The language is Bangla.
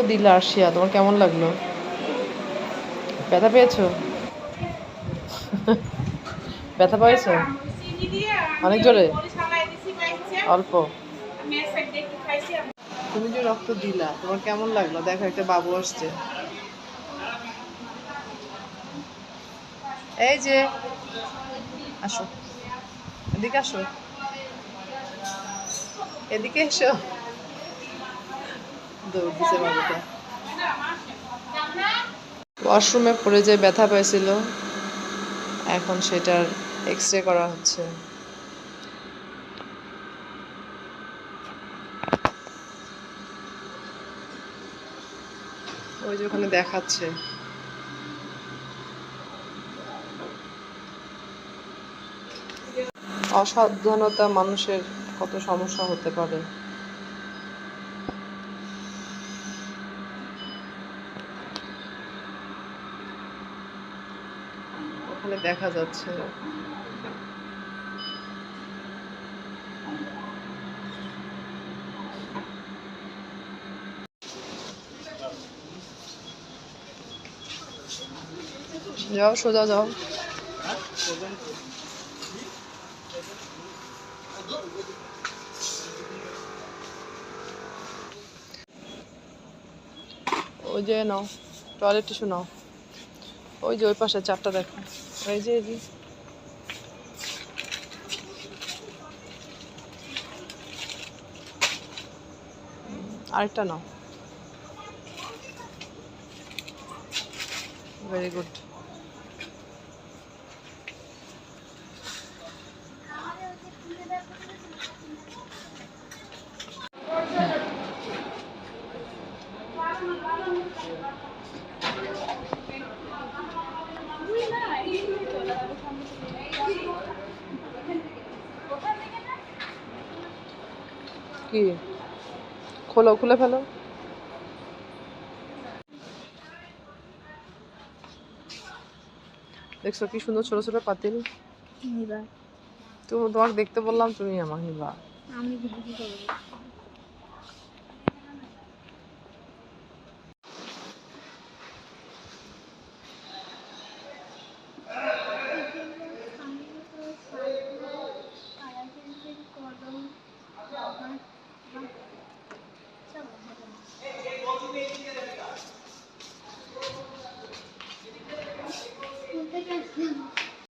দিলে আরশিয়া তোমার কেমন লাগল? ব্যথা পেয়েছ? ব্যথা পেয়েছ অনেক জোরে? অল্প। তুমি যে রক্ত দিলা, তোমার কেমন লাগল? দেখো, একটা বাবু আসছে। এই যে, আসো। এদিকে আসো। এদিকে এসো। ওয়াশরুমে পড়ে যে ব্যথা পেয়েছিল এখন সেটার এক্স রে করা হচ্ছে। ওই যে ওখানে দেখাচ্ছে। অসাবধানতা মানুষের কত সমস্যা হতে পারে। ওখানে দেখা যাচ্ছে। যাও, সোজা যাও। ওই যে নাও টয়লেট টিস্যু নাও। ওই যে ওই পাশে চারটা দেখো। এই যে এই যে আরেকটা নাও ভেরি গুড কি? খোলো খুলে ফেলো। দেখছ কি সুন্দর ছোট ছোট পাতিল? তুমি তোমাকে দেখতে বললাম তুমি আমাকে নিবা। আমি আপনার